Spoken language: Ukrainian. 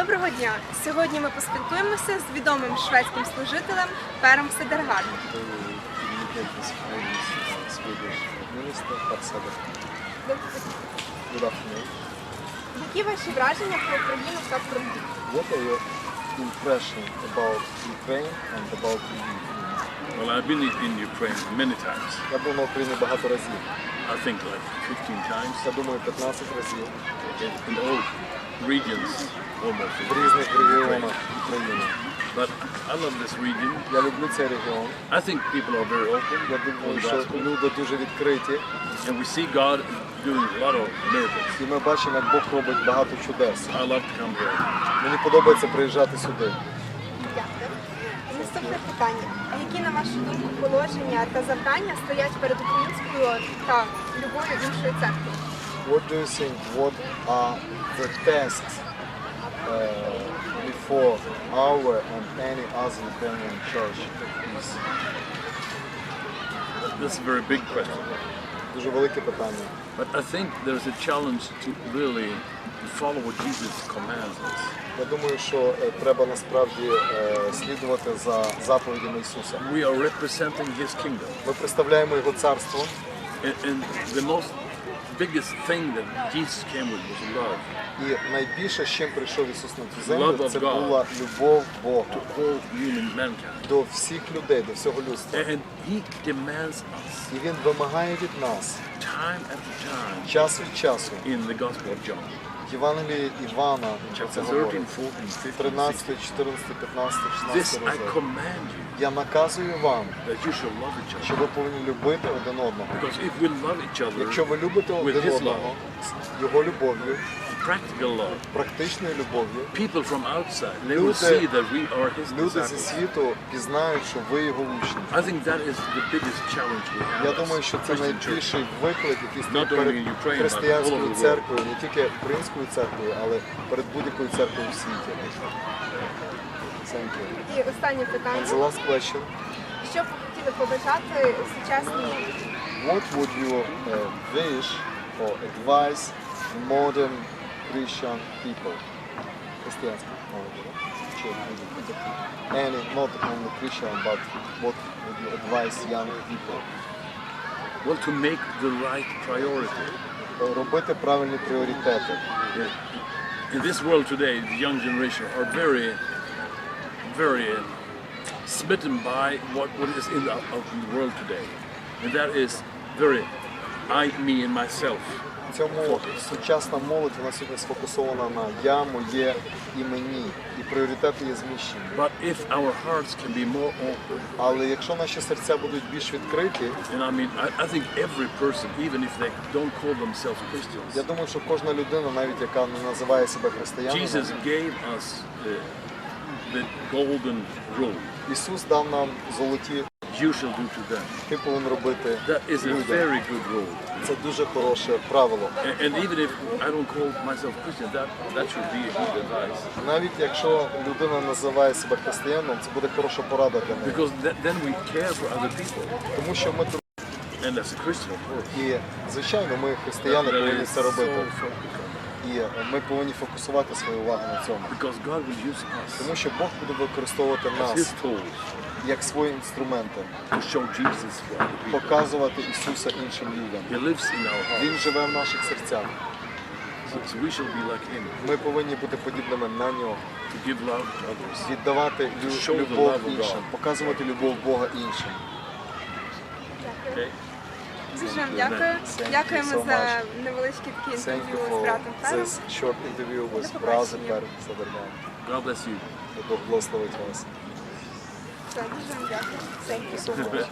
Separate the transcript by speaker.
Speaker 1: Доброго дня! Сьогодні ми поспілкуємося з відомим шведським служителем Пером
Speaker 2: uh, afternoon.
Speaker 1: Які ваші враження про Україну та про Львів?
Speaker 2: What are your impression about Ukraine and about Lviv?
Speaker 3: Well, I've been in Ukraine many times.
Speaker 2: Я був на Україні багато разів.
Speaker 3: I think like 15 times
Speaker 2: Я думаю, 15 разів
Speaker 3: in all regions almost.
Speaker 2: в різних регіонах України.
Speaker 3: But I love this region.
Speaker 2: Я люблю цей регіон.
Speaker 3: I think people are very open.
Speaker 2: Я думаю, що люди дуже відкриті,
Speaker 3: And we see God doing a lot of miracles.
Speaker 2: і ми бачимо, як Бог робить багато чудес.
Speaker 3: I love to come here.
Speaker 2: Мені подобається приїжджати сюди.
Speaker 1: Дякую. Наступне питання. Які, на вашу думку, положення та завдання стоять перед українською та любою іншою церквою?
Speaker 2: What do you think? What are the tasks uh, before our and any other Ukrainian church is?
Speaker 3: That's a very big question.
Speaker 2: Дуже велике питання.
Speaker 3: But I think there's a challenge to really follow what Jesus commands us.
Speaker 2: Я думаю, що е, треба насправді е, слідувати за заповідями Ісуса.
Speaker 3: We are representing His kingdom.
Speaker 2: Ми представляємо Його царство,
Speaker 3: And, and the most biggest thing that Jesus came with was love.
Speaker 2: і найбільше, з чим прийшов Ісус на цю землю, це була любов Бога
Speaker 3: to all human mankind.
Speaker 2: до всіх людей, до всього людства.
Speaker 3: And he demands us
Speaker 2: І Він вимагає від нас
Speaker 3: time after time
Speaker 2: час від часу.
Speaker 3: in the Gospel of John,
Speaker 2: В Євангелії Івана про це
Speaker 3: chapter 13, 14, 15, 16.
Speaker 2: 14, 15,
Speaker 3: This
Speaker 2: 16
Speaker 3: I
Speaker 2: розділ. Я наказую вам, що ви повинні любити один одного. Якщо ви любите один одного його любов'ю,
Speaker 3: practical love,
Speaker 2: практичною любов'ю,
Speaker 3: people from outside, they will
Speaker 2: Люди-
Speaker 3: see that we are his
Speaker 2: люди зі
Speaker 3: disciples.
Speaker 2: світу пізнають, що ви його учні.
Speaker 3: I think that is the biggest challenge we have
Speaker 2: Я
Speaker 3: as
Speaker 2: думаю, що це
Speaker 3: Christian church.
Speaker 2: найбільший виклик, який стоїть
Speaker 3: Not only
Speaker 2: перед
Speaker 3: in Ukraine, but all over
Speaker 2: християнською
Speaker 3: the world.
Speaker 2: церквою, не тільки українською церквою, але перед будь-якою церквою у світі. Thank you.
Speaker 1: І останнє
Speaker 2: And the
Speaker 1: питання.
Speaker 2: last question.
Speaker 1: Що б ви хотіли побажати сучасній
Speaker 2: What would you uh, wish or advise modern Christian people? Християнські молоді, да? Чи будь-які? Any, not only Christian, but what would you advise young people?
Speaker 3: Well, to make the right priority.
Speaker 2: Е, Робити правильні пріоритети.
Speaker 3: In this world today, the young generation are very, very uh, smitten by what, what is in the, of the world today. And that is very I, me, and myself.
Speaker 2: Цьому сучасна молодь вона сьогодні сфокусована на я, моє і мені. І пріоритети є зміщені.
Speaker 3: But if our hearts can be more open,
Speaker 2: Але якщо наші серця будуть більш відкриті,
Speaker 3: and I mean, I, I think every person, even if they don't call themselves Christians,
Speaker 2: я думаю, що кожна людина, навіть яка не називає себе християнами,
Speaker 3: Jesus gave us the, the golden rule.
Speaker 2: Ісус дав нам золоті
Speaker 3: You shall do to them.
Speaker 2: ти повинен робити
Speaker 3: That is a
Speaker 2: людям.
Speaker 3: very good rule.
Speaker 2: Це дуже хороше правило.
Speaker 3: And, and even if I don't call myself Christian, that, that should be a good advice.
Speaker 2: Навіть якщо людина називає себе християном, це буде хороша порада для неї.
Speaker 3: Because th- then we care for other people.
Speaker 2: Тому що ми
Speaker 3: And as a Christian, of course,
Speaker 2: і звичайно, ми християни
Speaker 3: that
Speaker 2: повинні
Speaker 3: is
Speaker 2: це
Speaker 3: so
Speaker 2: робити.
Speaker 3: focused
Speaker 2: І ми повинні фокусувати свою увагу на цьому. Тому що Бог буде використовувати нас як свої інструменти, показувати Ісуса іншим людям. Він живе в наших серцях. Ми повинні бути подібними на нього, віддавати любов іншим, показувати любов Бога іншим.
Speaker 1: Дуже вам дякую. Дякуємо
Speaker 2: so
Speaker 1: за
Speaker 2: much.
Speaker 1: невеличке таке інтерв'ю з братом Фером.
Speaker 2: this short interview with brother
Speaker 1: побачення.
Speaker 2: Per
Speaker 3: God bless you.
Speaker 2: Бог благословить вас.
Speaker 1: Все, Дуже вам дякую. Thank you.
Speaker 2: So much.